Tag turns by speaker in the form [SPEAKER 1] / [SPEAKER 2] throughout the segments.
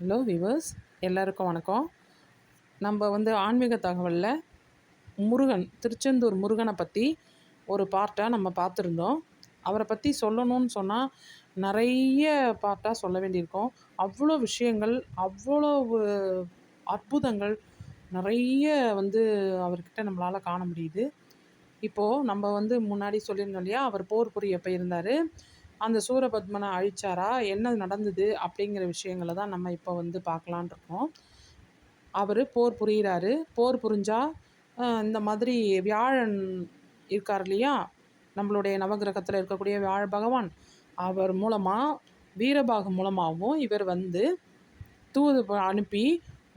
[SPEAKER 1] Hello viewers எல்லாருக்கும் வணக்கம். நம்ம வந்து ஆன்மீக தகவலில் முருகன் திருச்செந்தூர் முருகனை பற்றி ஒரு பார்ட்டாக நம்ம பார்த்துருந்தோம். அவரை பற்றி சொல்லணும்னு சொன்னால் நிறைய பார்ட்டாக சொல்ல வேண்டியிருக்கோம். அவ்வளோ விஷயங்கள் அவ்வளோ அற்புதங்கள் நிறைய வந்து அவர்கிட்ட நம்மளால் காண முடியுது. இப்போது நம்ம வந்து முன்னாடி சொல்லியிருந்தோம் இல்லையா அவர் போர் புரிய போயிருந்தார். அந்த சூரபத்மனை அழிச்சாரா? என்ன நடந்தது? அப்படிங்கிற விஷயங்களை தான் நம்ம இப்போ வந்து பார்க்கலான் இருக்கோம். அவர் போர் புரிகிறாரு போர் புரிஞ்சால் இந்த மாதிரி வியாழன் இருக்கார் இல்லையா? நம்மளுடைய நவகிரகத்தில் இருக்கக்கூடிய வியாழ பகவான். அவர் மூலமாக வீரபாகு மூலமாகவும் இவர் வந்து தூது அனுப்பி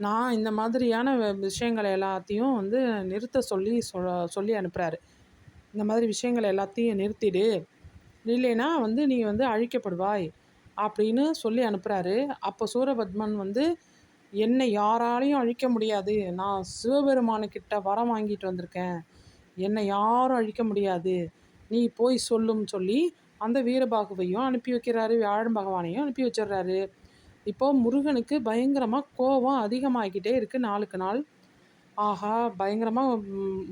[SPEAKER 1] நான் இந்த மாதிரியான விஷயங்களை எல்லாத்தையும் வந்து நிறுத்த சொல்லி சொ சொல்லி அனுப்புகிறாரு இந்த மாதிரி விஷயங்கள் எல்லாத்தையும் நிறுத்திடு. இல்லைன்னா வந்து நீ வந்து அழிக்கப்படுவாய் அப்படின்னு சொல்லி அனுப்புகிறாரு அப்போ சூரபத்மன் வந்து என்னை யாராலையும் அழிக்க முடியாது. நான் சிவபெருமானுக்கிட்ட வரம் வாங்கிட்டு வந்திருக்கேன். என்னை யாரும் அழிக்க முடியாது. நீ போய் சொல்லும் சொல்லி அந்த வீரபாகுவையும் அனுப்பி வைக்கிறாரு. வியாழன் பகவானையும் அனுப்பி வச்சிடுறாரு. இப்போது முருகனுக்கு பயங்கரமாக கோபம் அதிகமாகிக்கிட்டே இருக்குது நாளுக்கு நாள். ஆஹா பயங்கரமாக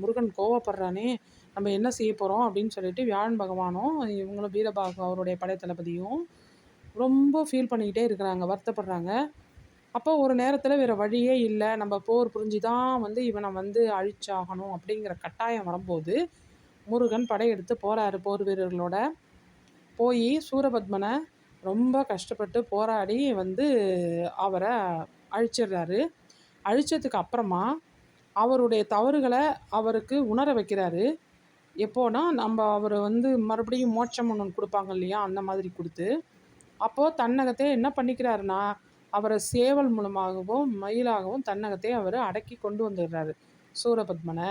[SPEAKER 1] முருகன் கோவப்படுறானே. நம்ம என்ன செய்ய போகிறோம் அப்படின்னு சொல்லிட்டு வியாழன் பகவானும் இவங்களும் வீரபாகு அவருடைய படைத்தளபதியும் ரொம்ப ஃபீல் பண்ணிக்கிட்டே இருக்கிறாங்க வருத்தப்படுறாங்க. அப்போ ஒரு நேரத்தில் வேறு வழியே இல்லை. நம்ம போர் புரிஞ்சு தான் வந்து இவனை வந்து அழிச்சாகணும் அப்படிங்கிற கட்டாயம் வரும்போது முருகன் படையெடுத்து போகிறாரு போர் வீரர்களோட. போய் சூரபத்மனை ரொம்ப கஷ்டப்பட்டு போராடி வந்து அவரை அழிச்சிடுறாரு. அழித்ததுக்கு அப்புறமா அவருடைய தவறுகளை அவருக்கு உணர வைக்கிறாரு. எப்போனா நம்ம அவர் வந்து மறுபடியும் மோட்சம் ஒன்று கொடுப்பாங்க இல்லையா? அந்த மாதிரி கொடுத்து அப்போது தன்னகத்தை என்ன பண்ணிக்கிறாருன்னா அவரை சேவல் மூலமாகவும் மயிலாகவும் தன்னகத்தை அவர் அடக்கி கொண்டு வந்துடுறாரு சூரபத்மனை.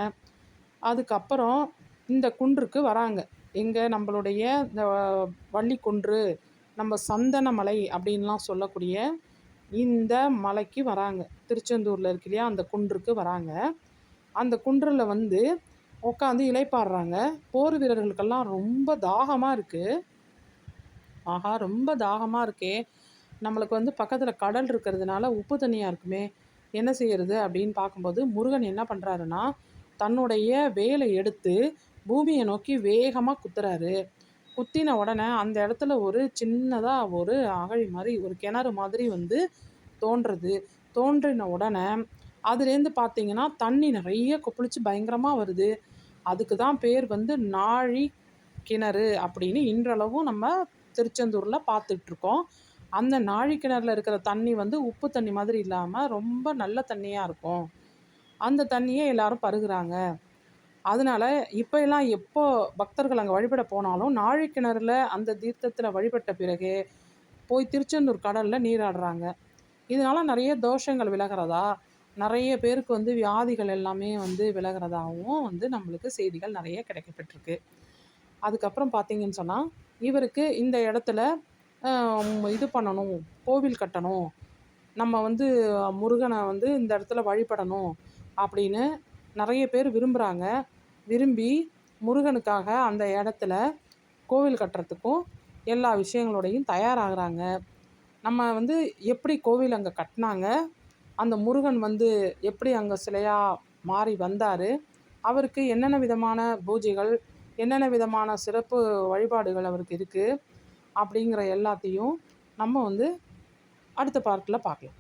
[SPEAKER 1] அதுக்கப்புறம் இந்த குன்றுக்கு வராங்க. எங்கே நம்மளுடைய இந்த வள்ளி குன்று நம்ம சந்தன மலை அப்படின்லாம் சொல்லக்கூடிய இந்த மலைக்கு வராங்க. திருச்செந்தூரில் இருக்கு இல்லையா? அந்த குன்றுக்கு வராங்க. அந்த குன்றில் வந்து உட்காந்து இலைப்பாடுறாங்க போர் வீரர்களுக்கெல்லாம் ரொம்ப தாகமாக இருக்குது ஆஹா ரொம்ப தாகமாக இருக்கே. நம்மளுக்கு வந்து பக்கத்தில் கடல் இருக்கிறதுனால உப்பு தண்ணியாக இருக்குமே. என்ன செய்யறது அப்படின்னு பார்க்கும்போது முருகன் என்ன பண்ணுறாருன்னா தன்னுடைய வேலை எடுத்து பூமியை நோக்கி வேகமாக குத்துறாரு. குத்தின உடனே அந்த இடத்துல ஒரு சின்னதாக ஒரு அகழி மாதிரி ஒரு கிணறு மாதிரி வந்து தோன்றுறது தோன்றின உடனே அதுலேருந்து பார்த்தீங்கன்னா தண்ணி நிறைய கொப்பளிச்சு பயங்கரமாக வருது. அதுக்கு தான் பேர் வந்து நாழி கிணறு அப்படின்னு இன்றளவும் நம்ம திருச்செந்தூரில் பார்த்துட்ருக்கோம். அந்த நாழி கிணறுல இருக்கிற தண்ணி வந்து உப்பு தண்ணி மாதிரி இல்லாமல் ரொம்ப நல்ல தண்ணியாக இருக்கும். அந்த தண்ணியை எல்லாரும் பருகிறாங்க. அதனால இப்போ எல்லாம் எப்போ பக்தர்கள் அங்கே வழிபட போனாலும் நாழி கிணறுல அந்த தீர்த்தத்தில் வழிபட்ட பிறகு போய் திருச்செந்தூர் கடலில் நீராடுறாங்க. இதனால் நிறைய தோஷங்கள் விலகிறதா? நிறைய பேருக்கு வந்து வியாதிகள் எல்லாமே வந்து விலகிறதாகவும் வந்து நம்மளுக்கு செய்திகள் நிறைய கிடைக்கப்பெற்றிருக்கு அதுக்கப்புறம் பார்த்தீங்கன்னு சொன்னால் இவருக்கு இந்த இடத்துல இது பண்ணணும் கோவில் கட்டணும் நம்ம வந்து முருகனை வந்து இந்த இடத்துல வழிபடணும் அப்படின்னு நிறைய பேர் விரும்புகிறாங்க விரும்பி முருகனுக்காக அந்த இடத்துல கோவில் கட்டுறதுக்கும் எல்லா விஷயங்களோடையும் தயாராகிறாங்க. நம்ம வந்து எப்படி கோவில் அங்கே கட்டினாங்க அந்த முருகன் வந்து எப்படி அங்கே சிலையாக மாறி வந்தார்? அவருக்கு என்னென்ன விதமான பூஜைகள் என்னென்ன விதமான சிறப்பு வழிபாடுகள் அவருக்கு இருக்குது அப்படிங்கிற எல்லாத்தையும் நம்ம வந்து அடுத்த பார்ட்டில் பார்க்கலாம்.